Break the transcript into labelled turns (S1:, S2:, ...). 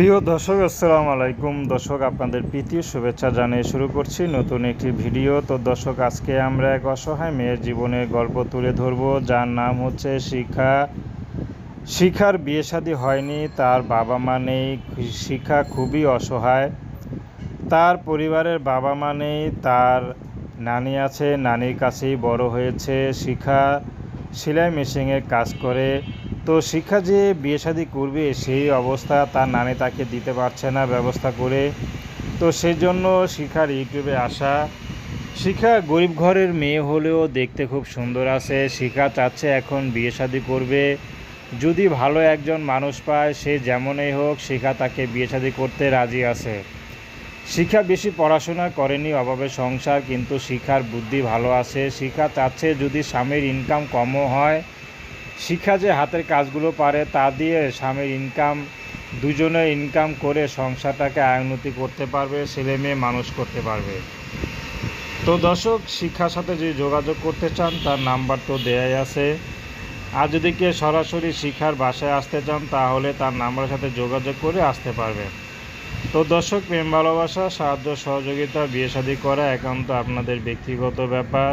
S1: প্রিয় দর্শক, আসসালামু আলাইকুম। দর্শক, আপনাদের প্রীতি শুভেচ্ছা জানিয়ে শুরু করছি নতুন একটি ভিডিও। তো দর্শক, আজকে আমরা এক অসহায় মেয়ের জীবনের গল্প তুলে ধরব। যার নাম হচ্ছে শিখা। শিখার বিয়ে শাদী হয়নি, তার বাবা মা নেই, শিখা খুবই অসহায়। তার পরিবারের বাবা মা নেই, তার নানি আছে, নানির কাছেই বড় হয়েছে শিখা। সেলাই মেশিনের কাজ করে। তো শিক্ষা যে বিয়ে শাদী করবে সেই অবস্থা তার নানি তাকে দিতে পারছে না ব্যবস্থা করে। তো সেই জন্য শিখার ইউটিউবে আসা। শিখা গরিব ঘরের মেয়ে হলেও দেখতে খুব সুন্দর আছে। শিখা চাচ্ছে এখন বিয়ে শাদী করবে। যদি ভালো একজন মানুষ পায়, সে যেমনই হোক শিখা তাকে বিয়ে শাদী করতে রাজি আছে। শিখা বেশি পড়াশোনা করেনি, অভাবে সংসার, কিন্তু শিখার বুদ্ধি ভালো আছে। শিখা চাচ্ছে যদি স্বামীর ইনকাম কমও হয় শিখা যে হাতের কাজগুলো পারে তা দিয়ে স্বামীর ইনকাম দুজনে ইনকাম করে সংসারটাকে আয়নতি করতে পারবে, ছেলে মেয়ে মানুষ করতে পারবে। তো দর্শক, শিক্ষার সাথে যদি যোগাযোগ করতে চান, তার নাম্বার তো দেয়াই আছে। আর যদি কেউ সরাসরি শিক্ষার বাসায় আসতে চান, তাহলে তার নাম্বারের সাথে যোগাযোগ করে আসতে পারবেন তো দর্শক, প্রেম ভালোবাসা, সাহায্য, সহযোগিতা, বিয়ে শাদী করা একান্ত আপনাদের ব্যক্তিগত ব্যাপার।